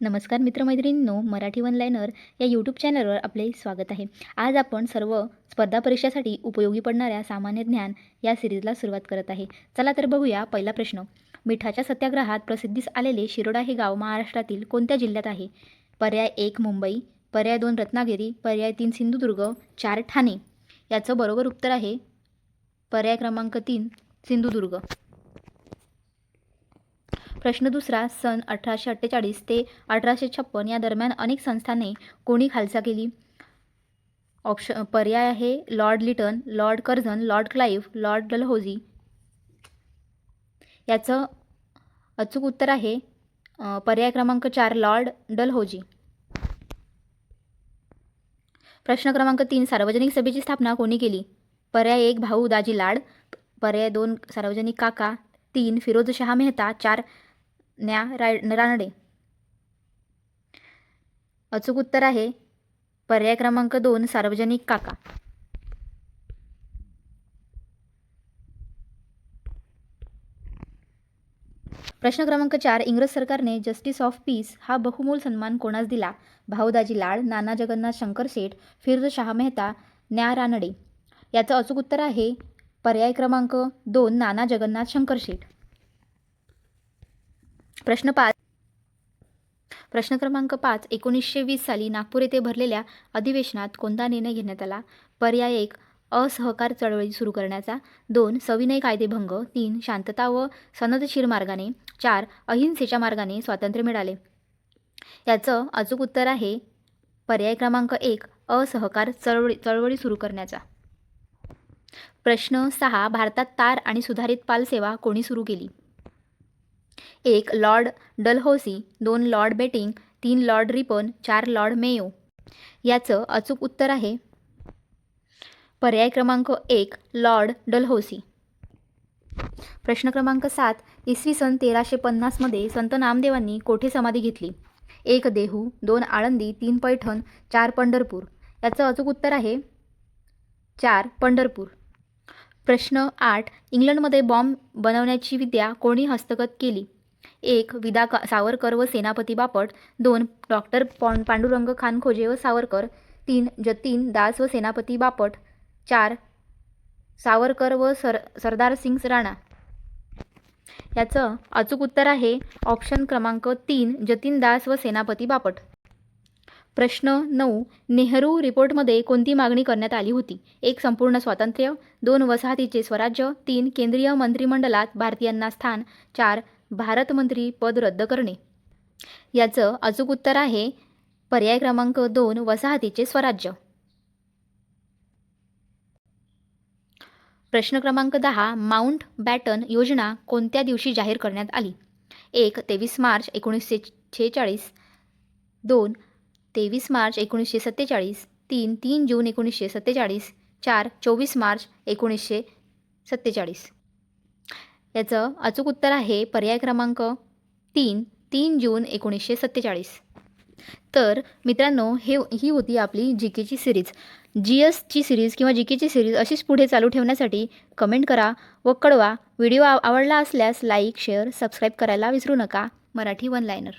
नमस्कार मित्रमैत्रिणींनो Marathi one liner या यूट्यूब चॅनलवर आपले स्वागत आहे. आज आपण सर्व स्पर्धा परीक्षेसाठी उपयोगी पडणाऱ्या सामान्य ज्ञान या सिरीजला सुरुवात करत आहे. चला तर बघूया पहिला प्रश्न. मिठाच्या सत्याग्रहात प्रसिद्धीस आलेले शिरोडा हे गाव महाराष्ट्रातील कोणत्या जिल्ह्यात आहे? पर्याय एक मुंबई पर्याय दोन रत्नागिरी पर्याय तीन सिंधुदुर्ग चार ठाणे. याचं बरोबर उत्तर आहे पर्याय क्रमांक तीन सिंधुदुर्ग. प्रश्न दुसरा सन अठराशे अठ्ठेचाळीस ते अठराशे छप्पन या दरम्यान अनेक संस्थांनी कोणी खालसा केली? ऑप्शन पर्याय आहे Lord Lytton Lord Curzon Lord Clive Lord Dalhousie. याचं अचूक उत्तर आहे पर्याय क्रमांक चार लॉर्ड डलहौजी. प्रश्न क्रमांक तीन सार्वजनिक सभेची स्थापना कोणी केली? पर्याय एक भाऊ दाजी लाड. पर्याय दोन सार्वजनिक काका. तीन फिरोजशहा मेहता चार न्या राय रानडे. अचूक उत्तर आहे पर्याय क्रमांक दोन सार्वजनिक काका. प्रश्न क्रमांक चार इंग्रज सरकारने जस्टिस ऑफ पीस हा बहुमूल सन्मान कोणास दिला? भाऊदाजी लाड नाना जगन्नाथ शंकर शेठ फिरोज शहा मेहता न्या रानडे. याचं अचूक उत्तर आहे पर्याय क्रमांक दोन नाना जगन्नाथ शंकर शेठ. प्रश्न पाच. प्रश्न क्रमांक पाच एकोणीसशे वीस साली नागपूर येथे भरलेल्या अधिवेशनात कोणता निर्णय घेण्यात आला? पर्याय एक असहकार चळवळी सुरू करण्याचा. दोन सविनय कायदेभंग. तीन शांतता व सनदशीर मार्गाने. चार अहिंसेच्या मार्गाने स्वातंत्र्य मिळाले. याचं अचूक उत्तर आहे पर्याय क्रमांक एक असहकार चळवळी चळवळी सुरू करण्याचा. प्रश्न सहा भारतात तार आणि सुधारित पालसेवा कोणी सुरू केली? एक लॉर्ड डलहौसी दोन लॉर्ड बेटिंग तीन लॉर्ड रिपन चार लॉर्ड मेयो. याचं अचूक उत्तर आहे. पर्याय क्रमांक एक लॉर्ड डलहौसी. प्रश्न क्रमांक सात इसवी सन तेराशे पन्नासमध्ये संत नामदेवांनी कोठे समाधी घेतली? एक देहू दोन आळंदी तीन पैठण चार पंढरपूर. याचं अचूक उत्तर आहे चार पंढरपूर. प्रश्न आठ. इंग्लंडमध्ये बॉम्ब बनवण्याची विद्या कोणी हस्तगत केली? एक. विदा का सावरकर व सेनापती बापट. दोन. डॉक्टर पॉन पांडुरंग खानखोजे व सावरकर. तीन. जतीन दास व सेनापती बापट. चार. सावरकर व सर सरदार सिंग राणा. याचं अचूक उत्तर आहे ऑप्शन क्रमांक तीन. जतीन दास व सेनापती बापट. प्रश्न नऊ. नेहरू रिपोर्टमध्ये कोणती मागणी करण्यात आली होती? एक संपूर्ण स्वातंत्र्य. दोन वसाहतीचे स्वराज्य. तीन केंद्रीय मंत्रिमंडळात भारतीयांना स्थान. चार भारतमंत्री पद रद्द करणे. याचं अचूक उत्तर आहे पर्याय क्रमांक दोन वसाहतीचे स्वराज्य. प्रश्न क्रमांक दहा माउंट बॅटन योजना कोणत्या दिवशी जाहीर करण्यात आली? एक तेवीस मार्च एकोणीसशे छेचाळीस. दोन तेवीस मार्च एकोणीसशे सत्तेचाळीस तीन तीन जून एकोणीसशे सत्तेचाळीस चार चोवीस मार्च एकोणीसशे सत्तेचाळीस. याचं अचूक उत्तर आहे पर्याय क्रमांक तीन तीन जून एकोणीसशे सत्तेचाळीस. तर मित्रांनो हे ही होती आपली जी केची सिरीज. जी एसची सिरीज किंवा जी केची सिरीज अशीच पुढे चालू ठेवण्यासाठी कमेंट करा व कळवा. व्हिडिओ आव आवडला असल्यास लाईक शेअर सबस्क्राईब करायला विसरू नका. Marathi one liner